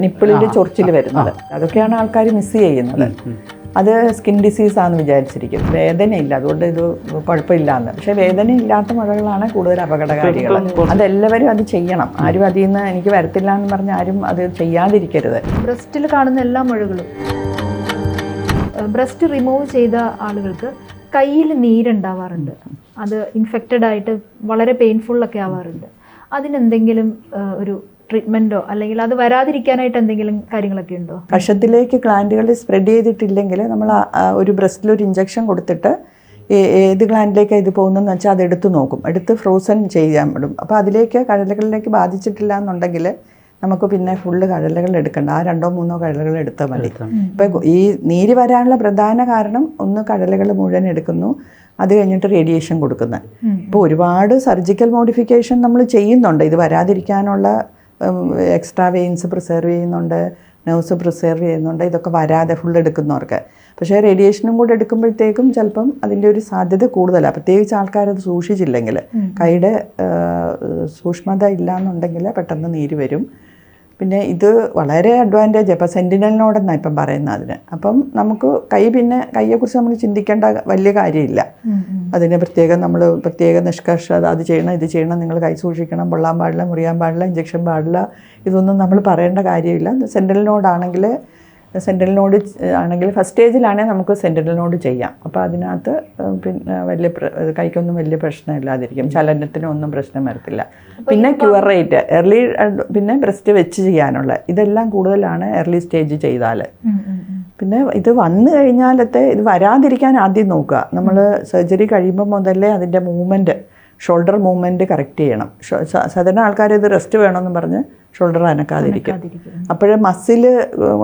നിപ്പിളിൽ ചൊറിച്ചിൽ വരുന്നത്. അതൊക്കെയാണ് ആൾക്കാർ മിസ് ചെയ്യുന്നത്. അത് സ്കിൻ ഡിസീസ് ആണെന്ന് വിചാരിച്ചിരിക്കും. വേദനയില്ല. അതുകൊണ്ട് ഇത് കുഴപ്പമില്ല എന്ന് പക്ഷെ വേദന ഇല്ലാത്ത മുഴകളാണ് കൂടുതൽ അപകടകാരികൾ. അതെല്ലാവരും അത് ചെയ്യണം. ആരും അതിൽ നിന്ന് എനിക്ക് വരത്തില്ല എന്ന് പറഞ്ഞ ആരും അത് ചെയ്യാതിരിക്കരുത്. ബ്രസ്റ്റിൽ കാണുന്ന എല്ലാ മുഴകളും ബ്രസ്റ്റ് റിമൂവ് ചെയ്ത ആളുകൾക്ക് കയ്യിൽ നീരുണ്ടാവാറുണ്ട്. അത് ഇൻഫെക്റ്റഡ് ആയിട്ട് വളരെ പെയിൻഫുള്ളൊക്കെ ആവാറുണ്ട്. അതിനെന്തെങ്കിലും ഒരു ട്രീറ്റ്മെന്റോ അല്ലെങ്കിൽ അത് വരാതിരിക്കാനായിട്ട് എന്തെങ്കിലും കാര്യങ്ങളൊക്കെ ഉണ്ടോ? കഷത്തിലേക്ക് ഗ്ലാൻഡുകൾ സ്പ്രെഡ് ചെയ്തിട്ടില്ലെങ്കിൽ നമ്മൾ ഒരു ബ്രസ്റ്റിൽ ഒരു ഇഞ്ചക്ഷൻ കൊടുത്തിട്ട് ഏത് ഗ്ലാൻഡിലേക്കാണ് ഇത് പോകുന്നതെന്ന് വെച്ചാൽ അത് എടുത്തു നോക്കും. എടുത്ത് ഫ്രോസൺ ചെയ്യാൻ വിടും. അപ്പോൾ അതിലേക്ക് കഴലകളിലേക്ക് ബാധിച്ചിട്ടില്ല എന്നുണ്ടെങ്കിൽ നമുക്ക് പിന്നെ ഫുള്ള് കഴലകൾ എടുക്കണ്ട. ആ രണ്ടോ മൂന്നോ കഴലകൾ എടുത്താൽ മതി. ഇപ്പം ഈ നീര് വരാനുള്ള പ്രധാന കാരണം ഒന്ന് കഴലുകൾ മുഴുവൻ എടുക്കുന്നു. അത് കഴിഞ്ഞിട്ട് റേഡിയേഷൻ കൊടുക്കുന്നത്. ഇപ്പോൾ ഒരുപാട് സർജിക്കൽ മോഡിഫിക്കേഷൻ നമ്മൾ ചെയ്യുന്നുണ്ട്. ഇത് വരാതിരിക്കാനുള്ള എക്സ്ട്രാ വെയിൻസ് പ്രിസർവ് ചെയ്യുന്നുണ്ട് നെർവ്സ് പ്രിസർവ് ചെയ്യുന്നുണ്ട് ഇതൊക്കെ വരാതെ ഫുൾ എടുക്കുന്നവർക്ക്. പക്ഷേ റേഡിയേഷനും കൂടെ എടുക്കുമ്പോഴത്തേക്കും ചിലപ്പം അതിന്റെ ഒരു സാധ്യത കൂടുതലാണ് പ്രത്യേകിച്ച് ആൾക്കാരത് സൂക്ഷിച്ചില്ലെങ്കിൽ കൈയുടെ സൂക്ഷ്മത ഇല്ല എന്നുണ്ടെങ്കിൽ പെട്ടെന്ന് നീര് വരും. പിന്നെ ഇത് വളരെ അഡ്വാന്റേജ് ഇപ്പം സെന്റിനലിനോടെന്നാണ് ഇപ്പം പറയുന്നത് അതിന്. അപ്പം നമുക്ക് കൈ പിന്നെ കൈയെക്കുറിച്ച് നമ്മൾ ചിന്തിക്കേണ്ട വലിയ കാര്യമില്ല. അതിന് പ്രത്യേകം നമ്മൾ പ്രത്യേക നിഷ്കർഷ അത് ചെയ്യണം ഇത് ചെയ്യണം നിങ്ങൾ കൈ സൂക്ഷിക്കണം പൊള്ളാൻ പാടില്ല മുറിയാൻ പാടില്ല ഇഞ്ചക്ഷൻ പാടില്ല ഇതൊന്നും നമ്മൾ പറയേണ്ട കാര്യമില്ല. സെന്റിനലിനോടാണെങ്കിൽ സെൻട്രൽ നോഡ് ആണെങ്കിൽ ഫസ്റ്റ് സ്റ്റേജിലാണെങ്കിൽ നമുക്ക് സെൻട്രൽ നോഡ് ചെയ്യാം. അപ്പോൾ അതിനകത്ത് പിന്നെ വലിയ കൈക്കൊന്നും വലിയ പ്രശ്നം ഇല്ലാതിരിക്കും ചലനത്തിനും ഒന്നും പ്രശ്നം വരത്തില്ല. പിന്നെ ക്യൂർ റേറ്റ് എർലി പിന്നെ ബ്രസ്റ്റ് വെച്ച് ചെയ്യാനുള്ള ഇതെല്ലാം കൂടുതലാണ് എർലി സ്റ്റേജ് ചെയ്താൽ പിന്നെ ഇത് വന്നു കഴിഞ്ഞാലത്തെ ഇത് വരാതിരിക്കാൻ ആദ്യം നോക്കുക. നമ്മൾ സർജറി കഴിയുമ്പോൾ മുതലേ അതിന്റെ മൂവ്മെന്റ് ഷോൾഡർ മൂവ്മെന്റ് കറക്റ്റ് ചെയ്യണം. സാധാരണ ആൾക്കാർ ഇത് റെസ്റ്റ് വേണമെന്ന് പറഞ്ഞ് ഷോൾഡർ അനക്കാതിരിക്കും. അപ്പോഴേ മസിൽ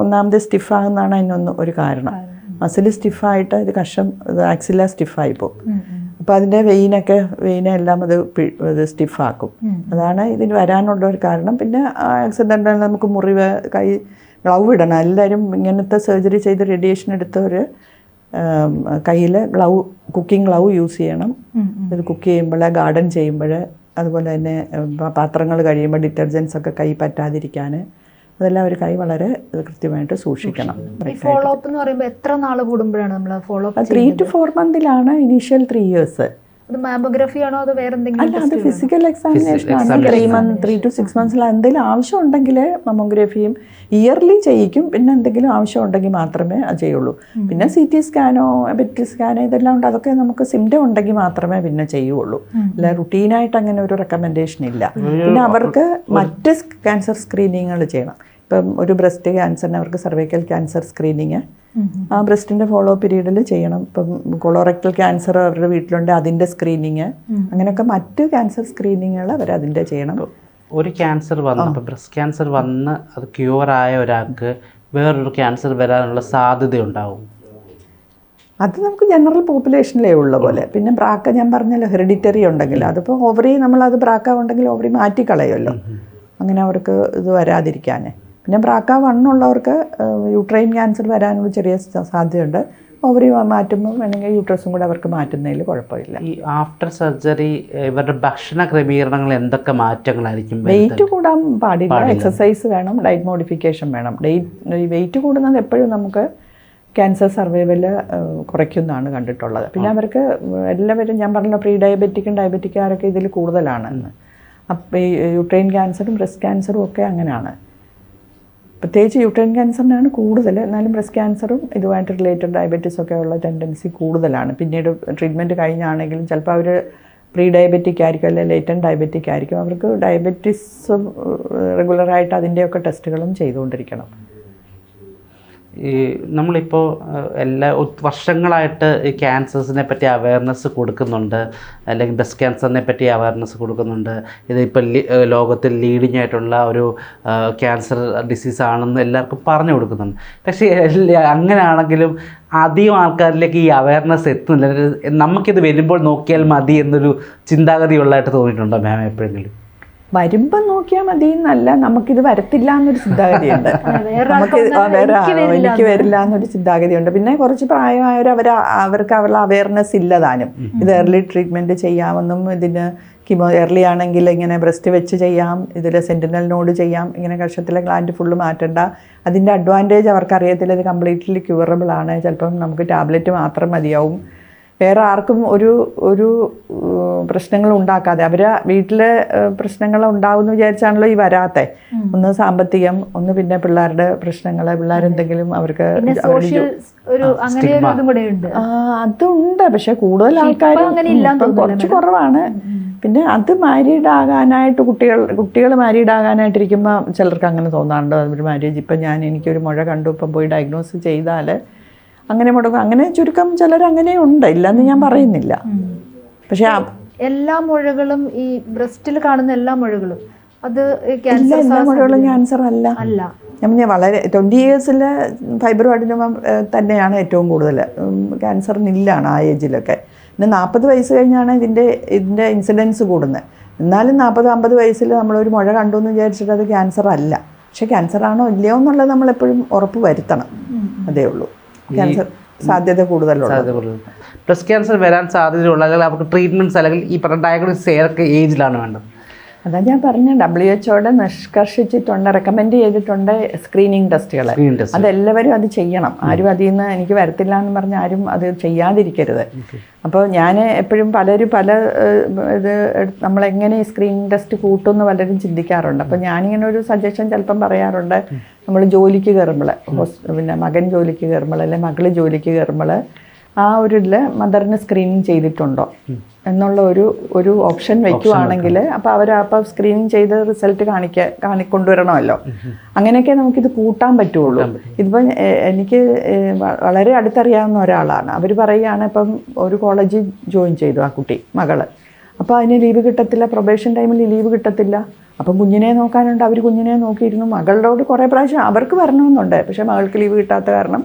ഒന്നാമത് സ്റ്റിഫാകുന്നതാണ് അതിനൊന്ന് ഒരു കാരണം. മസിൽ സ്റ്റിഫായിട്ട് ഇത് കഷം ആക്സില സ്റ്റിഫായി പോകും. അപ്പോൾ അതിന്റെ വെയിനൊക്കെ വെയിനെല്ലാം അത് ഇത് സ്റ്റിഫാക്കും. അതാണ് ഇതിന് വരാനുള്ള ഒരു കാരണം. പിന്നെ ആക്സിഡന്റ് നമുക്ക് മുറിവ് കൈ ഗ്ലൗ ഇടണം. എല്ലാവരും ഇങ്ങനത്തെ സർജറി ചെയ്ത് റേഡിയേഷൻ എടുത്തവർ കയ്യിൽ ഗ്ലൗ കുക്കിംഗ് ഗ്ലൗ യൂസ് ചെയ്യണം. ഇത് കുക്ക് ചെയ്യുമ്പോൾ ഗാർഡൻ ചെയ്യുമ്പോൾ അതുപോലെ തന്നെ പാത്രങ്ങൾ കഴിയുമ്പോൾ ഡിറ്റർജൻസ് ഒക്കെ കൈ പറ്റാതിരിക്കാൻ അതെല്ലാം ഒരു കൈ വളരെ കൃത്യമായിട്ട് സൂക്ഷിക്കണം. ഫോളോ അപ്പ് എന്ന് പറയുമ്പോൾ എത്ര നാൾ കൂടുമ്പോഴാണ് നമ്മൾ follow up three two four മന്തിലാണ് initial three years അത് മാമോഗ്രഫി ആണോ അതോ വേറെ എന്തെങ്കിലും അത് ഫിസിക്കൽ എക്സാമിനേഷൻ ആണ്. Three month three two six മന്ത്സിൽ എന്തെങ്കിലും ആവശ്യം ഉണ്ടെങ്കിൽ മമ്മോഗ്രഫിയും ഇയർലി ചെയ്യിക്കും. പിന്നെ എന്തെങ്കിലും ആവശ്യം ഉണ്ടെങ്കിൽ മാത്രമേ അത് ചെയ്യുള്ളൂ. പിന്നെ സി ടി സ്കാനോ ബെറ്റി സ്കാനോ ഇതെല്ലാം ഉണ്ട്. അതൊക്കെ നമുക്ക് സിംറ്റം ഉണ്ടെങ്കിൽ മാത്രമേ പിന്നെ ചെയ്യുള്ളൂ. അല്ല റുട്ടീനായിട്ട് അങ്ങനെ ഒരു റെക്കമെൻഡേഷൻ ഇല്ല. പിന്നെ അവർക്ക് മറ്റ് ക്യാൻസർ സ്ക്രീനിങ്ങുകൾ ചെയ്യണം. ഇപ്പം ഒരു ബ്രസ്റ്റ് ക്യാൻസറിന് അവർക്ക് സർവൈക്കൽ ക്യാൻസർ സ്ക്രീനിങ് ആ ബ്രസ്റ്റിന്റെ ഫോളോ പീരീഡിൽ ചെയ്യണം. ഇപ്പം കൊളോറക്ടൽ ക്യാൻസർ അവരുടെ വീട്ടിലുണ്ട് അതിന്റെ സ്ക്രീനിങ് അങ്ങനെയൊക്കെ മറ്റു ക്യാൻസർ സ്ക്രീനിങ്ങുകൾ അവർ അതിന്റെ ചെയ്യണം. ഒരു ക്യാൻസർ വന്ന് ഇപ്പം ബ്രസ്റ്റ് ക്യാൻസർ വന്ന് അത് ക്യൂർ ആയ ഒരാൾക്ക് വേറൊരു ക്യാൻസർ വരാനുള്ള സാധ്യത ഉണ്ടാവും അത് നമുക്ക് ജനറൽ പോപ്പുലേഷനിലേ ഉള്ള പോലെ. പിന്നെ ബ്രാക്ക ഞാൻ പറഞ്ഞല്ലോ ഹെറിഡിറ്ററി ഉണ്ടെങ്കിൽ. അതിപ്പോൾ ഓവറി നമ്മളത് ബ്രാക്ക ഉണ്ടെങ്കിൽ ഓവറി മാറ്റിക്കളയുമല്ലോ. അങ്ങനെ അവർക്ക് ഇത് വരാതിരിക്കാൻ പിന്നെ ബ്രാക്ക വണ്ണുള്ളവർക്ക് യൂട്രൈൻ ക്യാൻസർ വരാനുള്ള ചെറിയ സാധ്യതയുണ്ട്. ഓവറി മാറ്റുമ്പോൾ വേണമെങ്കിൽ യൂട്രസും കൂടെ അവർക്ക് മാറ്റുന്നതിൽ കുഴപ്പമില്ല. ഈ ആഫ്റ്റർ സർജറി ഇവരുടെ ഭക്ഷണ ക്രമീകരണങ്ങൾ എന്തൊക്കെ മാറ്റങ്ങളായിരിക്കും? വെയിറ്റ് കൂടാൻ പാടില്ല. എക്സസൈസ് വേണം ഡയറ്റ് മോഡിഫിക്കേഷൻ വേണം. ഡേറ്റ് വെയിറ്റ് കൂടുന്നത് എപ്പോഴും നമുക്ക് ക്യാൻസർ സർവൈവൽ കുറയ്ക്കുന്നതാണ് കണ്ടിട്ടുള്ളത്. പിന്നെ അവർക്ക് എല്ലാവരും ഞാൻ പറഞ്ഞ പ്രീ ഡയബറ്റിക്കും ഡയബറ്റിക്കാരൊക്കെ ഇതിൽ കൂടുതലാണ് അപ്പോൾ ഈ യൂട്രൈൻ ക്യാൻസറും ബ്രസ്റ്റ് ക്യാൻസറും ഒക്കെ അങ്ങനെയാണ്. പ്രത്യേകിച്ച് യൂട്രൈൻ ക്യാൻസറിനാണ് കൂടുതൽ. എന്നാലും ബ്രസ്റ്റ് ക്യാൻസറും ഇതുമായിട്ട് റിലേറ്റഡ് ഡയബറ്റീസൊക്കെ ഉള്ള ടെൻഡൻസി കൂടുതലാണ്. പിന്നീട് ട്രീറ്റ്മെന്റ് കഴിഞ്ഞാണെങ്കിലും ചിലപ്പോൾ അവർ പ്രീ ഡയബറ്റിക് ആയിരിക്കും അല്ലെങ്കിൽ ലേറ്റൻ ഡയബറ്റിക് ആയിരിക്കും. അവർക്ക് ഡയബറ്റീസ് റെഗുലറായിട്ട് അതിന്റെയൊക്കെ ടെസ്റ്റുകളും ചെയ്തുകൊണ്ടിരിക്കണം. ഈ നമ്മളിപ്പോൾ എല്ലാ വർഷങ്ങളായിട്ട് ഈ ക്യാൻസേഴ്സിനെ പറ്റി അവയർനെസ് കൊടുക്കുന്നുണ്ട്. അല്ലെങ്കിൽ ബ്രസ്റ്റ് ക്യാൻസറിനെ പറ്റി അവയർനെസ് കൊടുക്കുന്നുണ്ട്. ഇതിപ്പോൾ ലോകത്തിൽ ലീഡിങ് ആയിട്ടുള്ള ഒരു ക്യാൻസർ ഡിസീസ് ആണെന്ന് എല്ലാവർക്കും പറഞ്ഞു കൊടുക്കുന്നുണ്ട്. പക്ഷേ അങ്ങനെയാണെങ്കിലും അധികം ആൾക്കാരിലേക്ക് ഈ അവയർനെസ് എത്തുന്നില്ല. നമുക്കിത് വരുമ്പോൾ നോക്കിയാൽ മതി എന്നൊരു ചിന്താഗതി ഉള്ളതായിട്ട് തോന്നിയിട്ടുണ്ടോ മാം എപ്പോഴെങ്കിലും? വരുമ്പം നോക്കിയാൽ മതി എന്നല്ല നമുക്കിത് വരത്തില്ല എന്നൊരു ചിന്താഗതിയുണ്ട്. നമുക്ക് ആ വേറെ എനിക്ക് ആ- വരില്ല എന്നൊരു ചിന്താഗതിയുണ്ട്. പിന്നെ കുറച്ച് പ്രായമായവർ അവർ അവർക്ക് അവരുടെ അവയർനെസ് ഇല്ല താനും ഇത് ഏർലി ട്രീറ്റ്മെന്റ് ചെയ്യാമെന്നും ഇതിന് കിമോ എർലി ആണെങ്കിൽ ഇങ്ങനെ ബ്രസ്റ്റ് വെച്ച് ചെയ്യാം ഇതിൽ സെന്റിനൽ നോഡ് ചെയ്യാം ഇങ്ങനെ കഷത്തിലെ ഗ്ലാൻഡ് ഫുള്ള് മാറ്റണ്ട. അതിന്റെ അഡ്വാന്റേജ് അവർക്ക് അറിയത്തില്ല ഇത് കംപ്ലീറ്റ്ലി ക്യൂറബിൾ ആണ്. ചിലപ്പം നമുക്ക് ടാബ്ലറ്റ് മാത്രം മതിയാവും. വേറെ ആർക്കും ഒരു ഒരു പ്രശ്നങ്ങൾ ഉണ്ടാക്കാതെ. അവരെ വീട്ടിലെ പ്രശ്നങ്ങൾ ഉണ്ടാവുമെന്ന് വിചാരിച്ചാണല്ലോ ഈ വരാത്തെ. ഒന്ന് സാമ്പത്തികം ഒന്ന് പിന്നെ പിള്ളേരുടെ പ്രശ്നങ്ങൾ പിള്ളേരെന്തെങ്കിലും അവർക്ക് അതുണ്ട് പക്ഷെ കൂടുതൽ ആൾക്കാർ കുറച്ച് കുറവാണ്. പിന്നെ അത് മാരീഡ് ആകാനായിട്ട് കുട്ടികൾ കുട്ടികൾ മാരീഡ് ആകാനായിട്ടിരിക്കുമ്പോൾ ചിലർക്ക് അങ്ങനെ തോന്നാറുണ്ട്. ഒരു മാരേജ് ഇപ്പം ഞാൻ എനിക്കൊരു മുഴ കണ്ടു. ഇപ്പം പോയി ഡയഗ്നോസ് ചെയ്താൽ അങ്ങനെ മുടങ്ങും. അങ്ങനെ ചുരുക്കം ചിലർ അങ്ങനെ ഉണ്ട്. ഇല്ലെന്ന് ഞാൻ പറയുന്നില്ല. പക്ഷെ എല്ലാ മുഴകളും ഈ ബ്രസ്റ്റിൽ കാണുന്ന എല്ലാ മുഴകളും അത് ഇല്ല എല്ലാ മുഴകളും ക്യാൻസർ അല്ല. അല്ല ഞാൻ വളരെ ട്വന്റി ഇയേഴ്സിലെ ഫൈബർ അഡിനോമ തന്നെയാണ് ഏറ്റവും കൂടുതൽ. ക്യാൻസറിനില്ലാണ് ആ ഏജിലൊക്കെ. പിന്നെ നാൽപ്പത് വയസ്സ് കഴിഞ്ഞാണ് ഇതിന്റെ ഇതിന്റെ ഇൻസിഡൻസ് കൂടുന്നത്. എന്നാലും നാൽപ്പത് അമ്പത് വയസ്സിൽ നമ്മളൊരു മുഴ കണ്ടു എന്ന് വിചാരിച്ചിട്ട് അത് ക്യാൻസർ അല്ല പക്ഷേ ക്യാൻസർ ആണോ ഇല്ലയോ എന്നുള്ളത് നമ്മളെപ്പോഴും ഉറപ്പ് വരുത്തണം. അതേ ഉള്ളൂ. ക്യാൻസർ സാധ്യത കൂടുതലുള്ളത്. ബ്രസ്റ്റ് ക്യാൻസർ വരാൻ സാധ്യതയുള്ള അല്ലെങ്കിൽ അവർക്ക് ട്രീറ്റ്മെന്റ്സ് അല്ലെങ്കിൽ ഈ പറഞ്ഞ ഡയഗ്നോസിസ് ഏതൊക്കെ ഏജിലാണ് വേണ്ടത്? അതാ ഞാൻ പറഞ്ഞ ഡബ്ല്യു എച്ച്ഒയുടെ നിഷ്കർഷിച്ചിട്ടുണ്ട് റെക്കമെൻഡ് ചെയ്തിട്ടുണ്ട് സ്ക്രീനിങ് ടെസ്റ്റുകൾ അതെല്ലാവരും അത് ചെയ്യണം. ആരും അതിൽ നിന്ന് എനിക്ക് വരത്തില്ല എന്ന് പറഞ്ഞ് ആരും അത് ചെയ്യാതിരിക്കരുത്. അപ്പോൾ ഞാൻ എപ്പോഴും പലരും പല ഇത് നമ്മളെങ്ങനെ ഈ സ്ക്രീനിങ് ടെസ്റ്റ് കൂട്ടുമെന്ന് പലരും ചിന്തിക്കാറുണ്ട്. അപ്പോൾ ഞാനിങ്ങനെ ഒരു സജഷൻ ചിലപ്പം പറയാറുണ്ട്. നമ്മൾ ജോലിക്ക് കയറുമ്പോൾ പിന്നെ മകൻ ജോലിക്ക് കയറുമ്പോൾ അല്ലെങ്കിൽ മകൾ ജോലിക്ക് കയറുമ്പോൾ ആ ഒരു ഇതിൽ മദറിന് സ്ക്രീനിങ് ചെയ്തിട്ടുണ്ടോ? എന്നുള്ള ഒരു ഒരു ഓപ്ഷൻ വെക്കുവാണെങ്കിൽ അപ്പോൾ അവർ അപ്പം സ്ക്രീനിങ് ചെയ്ത് റിസൾട്ട് കാണിക്ക കാണി കൊണ്ടുവരണമല്ലോ അങ്ങനെയൊക്കെ നമുക്കിത് കൂട്ടാൻ പറ്റുള്ളൂ. ഇതിപ്പം എനിക്ക് വളരെ അടുത്തറിയാവുന്ന ഒരാളാണ്. അവർ പറയുകയാണ് ഇപ്പം ഒരു കോളേജിൽ ജോയിൻ ചെയ്തു ആ കുട്ടി മകൾ. അപ്പോൾ അതിന് ലീവ് കിട്ടത്തില്ല പ്രൊബേഷൻ ടൈമിൽ ലീവ് കിട്ടത്തില്ല. അപ്പം കുഞ്ഞിനെ നോക്കാനുണ്ട്. അവർ കുഞ്ഞിനെ നോക്കിയിരുന്നു. മകളോട് കുറേ പ്രാവശ്യം അവർക്ക് വരണമെന്നുണ്ട്. പക്ഷേ മകൾക്ക് ലീവ് കിട്ടാത്ത കാരണം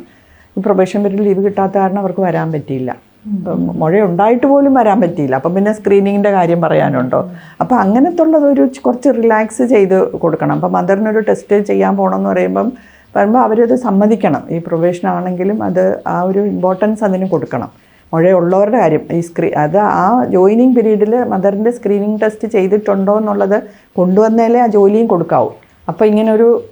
പ്രൊബേഷൻ പീരീഡ് ലീവ് കിട്ടാത്ത കാരണം അവർക്ക് വരാൻ പറ്റിയില്ല. മുഴ ഉണ്ടായിട്ട് പോലും വരാൻ പറ്റിയില്ല. അപ്പം പിന്നെ സ്ക്രീനിങ്ങിന്റെ കാര്യം പറയാനുണ്ടോ? അപ്പോൾ അങ്ങനത്തെ ഉള്ളതൊരു കുറച്ച് റിലാക്സ് ചെയ്ത് കൊടുക്കണം. അപ്പം മദറിനൊരു ടെസ്റ്റ് ചെയ്യാൻ പോകണമെന്ന് പറയുമ്പം പറയുമ്പോൾ അവരത് സമ്മതിക്കണം. ഈ പ്രൊബേഷൻ ആണെങ്കിലും അത് ആ ഒരു ഇമ്പോർട്ടൻസ് അതിന് കൊടുക്കണം. മുഴയുള്ളവരുടെ കാര്യം. ഈ സ്ക്രീ അത് ആ ജോയിനിങ് പീരീഡിൽ മദറിന്റെ സ്ക്രീനിങ് ടെസ്റ്റ് ചെയ്തിട്ടുണ്ടോ എന്നുള്ളത് കൊണ്ടുവന്നാലേ ആ ജോലിയും കൊടുക്കാവൂ. അപ്പോൾ ഇങ്ങനൊരു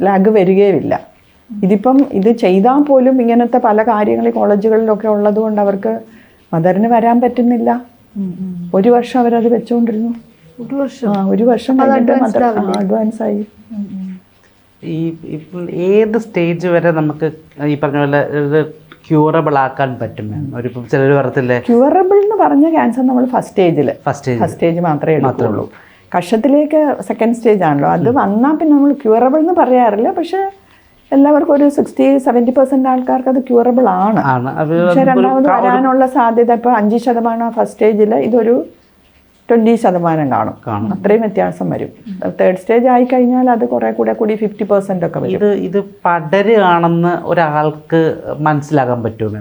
ലാഗ് വരികയുമില്ല. ഇതിപ്പം ഇത് ചെയ്താൽ പോലും ഇങ്ങനത്തെ പല കാര്യങ്ങൾ കോളേജുകളിലൊക്കെ ഉള്ളതുകൊണ്ട് അവർക്ക് മദറിന് വരാൻ പറ്റുന്നില്ല. ഒരു വർഷം അവരത് വെച്ചുകൊണ്ടിരുന്നു ഒരു വർഷം? ഒരു വർഷം മദർ അഡ്വാൻസ് ആയി. ഈ ഇപ്പോൾ ഏത് സ്റ്റേജ് വരെ നമുക്ക് ഈ പറഞ്ഞ പോലെ ക്യൂറബിൾ ആക്കാൻ പറ്റും ഒരു ചിലർ പറയത്തില്ലേ ക്യൂറബിൾ എന്ന് പറഞ്ഞ ക്യാൻസർ നമ്മൾ ഫസ്റ്റ് സ്റ്റേജിൽ ഫസ്റ്റ് സ്റ്റേജ് ഫസ്റ്റ് സ്റ്റേജ് മാത്രമേ ഉള്ളൂ. കഷത്തിലേക്ക് സെക്കൻഡ് സ്റ്റേജ് ആണല്ലോ. അത് വന്നാൽ പിന്നെ നമ്മൾ ക്യൂറബിൾ എന്ന് പറയാറില്ല. പക്ഷേ എല്ലാവർക്കും ഒരു സിക്സ്റ്റി സെവന്റി പെർസെന്റ് ആൾക്കാർക്ക് അത് ക്യൂറബിൾ ആണ്. പക്ഷെ രണ്ടാമത് വരാനുള്ള സാധ്യത ഇപ്പോൾ അഞ്ച് ശതമാനം ഫസ്റ്റ് സ്റ്റേജിൽ ഇതൊരു ട്വന്റി ശതമാനം കാണും. അത്രയും വ്യത്യാസം വരും. തേർഡ് സ്റ്റേജ് ആയി കഴിഞ്ഞാൽ അത് കുറെ കൂടെ കൂടി ഫിഫ്റ്റി പെർസെന്റ് ഒക്കെ വരും. ഇത് ഇത് പടരുകയാണെന്ന് ഒരാൾക്ക് മനസ്സിലാക്കാൻ പറ്റും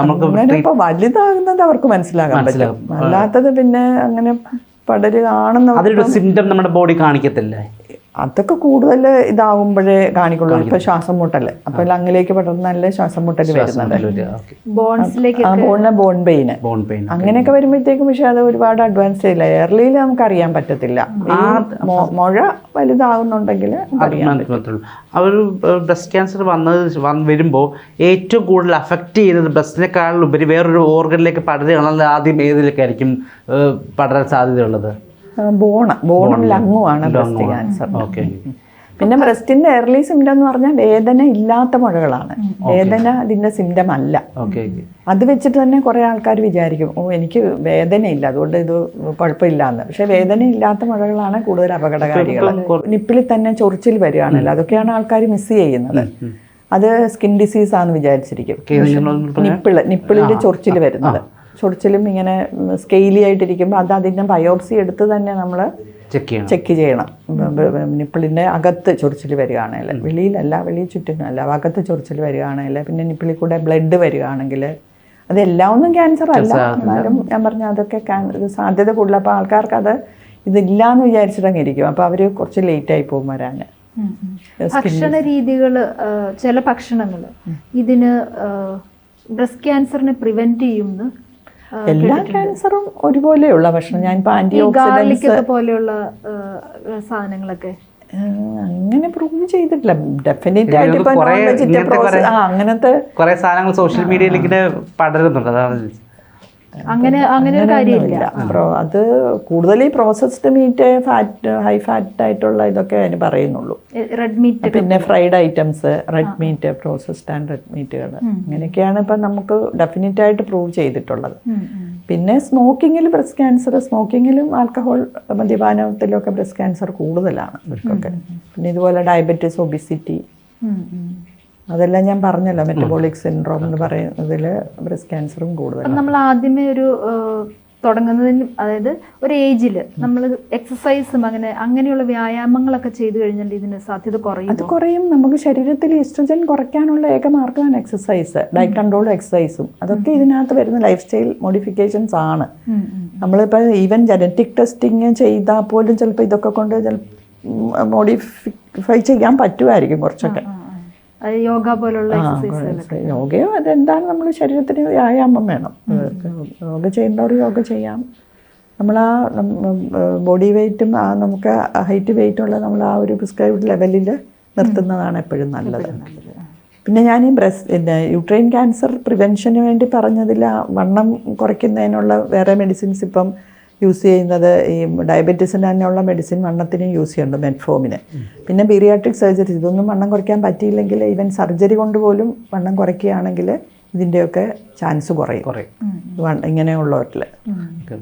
നമുക്ക് ഇപ്പോൾ വലുതാകുന്നത് അവർക്ക് മനസ്സിലാക്കാൻ പറ്റും. അല്ലാത്തത് പിന്നെ അങ്ങനെ പടരുകയാണെന്ന് അതിലൊരു സിംറ്റം നമ്മുടെ ബോഡി കാണിക്കത്തില്ലേ? അതൊക്കെ കൂടുതൽ ഇതാവുമ്പോഴേ കാണിക്കുള്ളൂ. ഇപ്പൊ ശ്വാസം മുട്ടൽ. അപ്പൊ ലങ്ങിലേക്ക് നല്ല ശ്വാസം മുട്ടൽ ബോണിന് ബോൺ പെയിന് പെയിൻ അങ്ങനെയൊക്കെ വരുമ്പോഴത്തേക്കും പക്ഷെ അത് ഒരുപാട് അഡ്വാൻസ് ചെയ്യില്ല. എയർലിയിൽ നമുക്ക് അറിയാൻ പറ്റത്തില്ല. മഴ മുഴ വലുതാകുന്നുണ്ടെങ്കിൽ അറിയാം അവർ ബ്രസ്റ്റ് ക്യാൻസർ വന്നത് വന്ന് വരുമ്പോൾ ഏറ്റവും കൂടുതൽ അഫക്റ്റ് ചെയ്യുന്നത് ബ്രസ്റ്റിനേക്കാളും ഉപരി വേറൊരു ഓർഗനിലേക്ക് പടരുകയാണെങ്കിൽ ആദ്യം ഏതിലേക്കായിരിക്കും പടരാൻ സാധ്യതയുള്ളത്? ബോണ്. ബോണും ലങ്ങുമാണ് ബ്രസ്റ്റ് ക്യാൻസർ. ഓക്കെ. പിന്നെ ബ്രസ്റ്റിന്റെ എർലി സിംറ്റം എന്ന് പറഞ്ഞാൽ വേദന ഇല്ലാത്ത മുഴകളാണ്. വേദന അതിന്റെ സിംറ്റം അല്ല. ഓക്കെ. അത് വെച്ചിട്ട് തന്നെ കുറേ ആൾക്കാർ വിചാരിക്കും ഓ എനിക്ക് വേദനയില്ല അതുകൊണ്ട് ഇത് കുഴപ്പമില്ല എന്ന് പക്ഷെ വേദന ഇല്ലാത്ത മുഴകളാണ് കൂടുതൽ അപകടകാരികൾ. നിപ്പിളിൽ തന്നെ ചൊറിച്ചിൽ വരികയാണല്ലോ. അതൊക്കെയാണ് ആൾക്കാർ മിസ് ചെയ്യുന്നത്. അത് സ്കിൻ ഡിസീസ് ആണെന്ന് വിചാരിച്ചിരിക്കും നിപ്പിൾ നിപ്പിളിന്റെ ചൊറിച്ചിൽ വരുന്നത്. ചൊറിച്ചിലും ഇങ്ങനെ സ്കെയിലി ആയിട്ടിരിക്കുമ്പോൾ അത് അതിന്റെ ബയോപ്സി എടുത്ത് തന്നെ നമ്മൾ ചെക്ക് ചെയ്യണം. ചെക്ക് ചെയ്യണം. നിപ്പിളിന്റെ അകത്ത് ചൊറിച്ചിൽ വരികയാണെങ്കിൽ വെളിയിലല്ല വെളിയിൽ ചുറ്റിനല്ല അകത്ത് ചൊറിച്ചിൽ വരികയാണെങ്കിൽ പിന്നെ നിപ്പിളിൽ കൂടെ ബ്ലഡ് വരികയാണെങ്കിൽ അതെല്ലാം ഒന്നും ക്യാൻസർ അല്ല എന്നാലും ഞാൻ പറഞ്ഞ അതൊക്കെ സാധ്യത കൂടുതൽ അപ്പോൾ ആൾക്കാർക്ക് അത് ഇതില്ല എന്ന് വിചാരിച്ചിട്ടങ്ങ് ഇരിക്കും അപ്പോൾ അവർ കുറച്ച് ലേറ്റായി പോകും വരാൻ. ഭക്ഷണ രീതികൾ ചില ഭക്ഷണങ്ങൾ ഇതിന് ബ്രസ്റ്റ് ക്യാൻസറിനെ പ്രിവെന്റ് ചെയ്യുമെന്ന് എല്ലാ ക്യാൻസറും ഒരുപോലെയുള്ള ഭക്ഷണം. ഞാൻ ആന്റി പോലെയുള്ള സാധനങ്ങളൊക്കെ. അങ്ങനെ പ്രൂവ് ചെയ്തിട്ടില്ല. ഡെഫിനറ്റ് ആയിട്ട് അങ്ങനത്തെ കുറെ സാധനങ്ങൾ സോഷ്യൽ മീഡിയയിൽ ഇങ്ങനെ പടരുന്നുണ്ട്. അതാണ് ചോദിച്ചത്. അങ്ങനെ അങ്ങനെ ഒരു കാര്യമില്ല. അത് കൂടുതൽ ഈ processed meat fat high fat ആയിട്ടുള്ള ഇതൊക്കെ അതിന് പറയുന്നുള്ളൂ. റെഡ് മീറ്റ് പിന്നെ fried items red meat processed and red മീറ്റുകൾ അങ്ങനെയൊക്കെയാണ് ഇപ്പം നമുക്ക് ഡെഫിനറ്റ് ആയിട്ട് പ്രൂവ് ചെയ്തിട്ടുള്ളത്. പിന്നെ സ്മോക്കിങ്ങിൽ ബ്രസ്റ്റ് ക്യാൻസർ സ്മോക്കിങ്ങിലും ആൽക്കഹോൾ മദ്യപാനത്തിലൊക്കെ ബ്രസ്റ്റ് ക്യാൻസർ കൂടുതലാണ് ഇവർക്കൊക്കെ. പിന്നെ ഇതുപോലെ ഡയബറ്റീസ് ഒബിസിറ്റി അതെല്ലാം ഞാൻ പറഞ്ഞല്ലോ മെറ്റബോളിക് സിൻഡ്രോം എന്ന് പറയുന്നതിൽ ബ്രസ്റ്റ് ക്യാൻസറും കൂടുതൽ. നമ്മൾ ആദ്യമേ ഒരു തുടങ്ങുന്നതിന് അതായത് ഒരു ഏജിൽ നമ്മൾ എക്സസൈസും അങ്ങനെ അങ്ങനെയുള്ള വ്യായാമങ്ങളൊക്കെ ചെയ്തു കഴിഞ്ഞാൽ ഇതിന് സാധ്യത കുറയും അത് കുറയും. നമുക്ക് ശരീരത്തിൽ ഈസ്ട്രജൻ കുറയ്ക്കാനുള്ള ഏക മാർഗമാണ് എക്സസൈസ് ഡയറ്റ് കൺട്രോൾ എക്സസൈസും അതൊക്കെ ഇതിനകത്ത് വരുന്ന ലൈഫ് സ്റ്റൈൽ മോഡിഫിക്കേഷൻസ് ആണ് നമ്മളിപ്പോൾ ഈവൻ ജനറ്റിക് ടെസ്റ്റിങ് ചെയ്താൽ പോലും ചിലപ്പോൾ ഇതൊക്കെ കൊണ്ട് ചില മോഡിഫൈ ചെയ്യാൻ പറ്റുമായിരിക്കും കുറച്ചൊക്കെ. യോഗ പോലുള്ള യോഗയോ അതെന്താണ് നമ്മൾ ശരീരത്തിന് വ്യായാമം വേണം. യോഗ ചെയ്യുന്നവർ യോഗ ചെയ്യാം. നമ്മൾ ആ ബോഡി വെയ്റ്റും ആ നമുക്ക് ഹൈറ്റ് വെയിറ്റും ഉള്ള നമ്മൾ ആ ഒരു പ്രിസ്ക്രൈബ്ഡ് ലെവലിൽ നിർത്തുന്നതാണ് എപ്പോഴും നല്ലത്. പിന്നെ ഞാൻ ഈ ബ്രസ്റ്റ് പിന്നെ യൂട്രൈൻ ക്യാൻസർ പ്രിവെൻഷന് വേണ്ടി പറഞ്ഞതിൽ ആ വണ്ണം കുറയ്ക്കുന്നതിനുള്ള വേറെ മെഡിസിൻസ് ഇപ്പം യൂസ് ചെയ്യുന്നത് ഈ ഡയബറ്റീസിന് തന്നെയുള്ള മെഡിസിൻ വണ്ണത്തിന് യൂസ് ചെയ്യുന്നുണ്ട് മെറ്റ്ഫോമിന് പിന്നെ പീരിയാട്രിക് സർജറി ഇതൊന്നും വണ്ണം കുറയ്ക്കാൻ പറ്റിയില്ലെങ്കിൽ ഈവൻ സർജറി കൊണ്ട് പോലും വണ്ണം കുറയ്ക്കുകയാണെങ്കിൽ ഇതിന്റെയൊക്കെ ചാൻസ് കുറയും. ഇങ്ങനെയുള്ളവരിൽ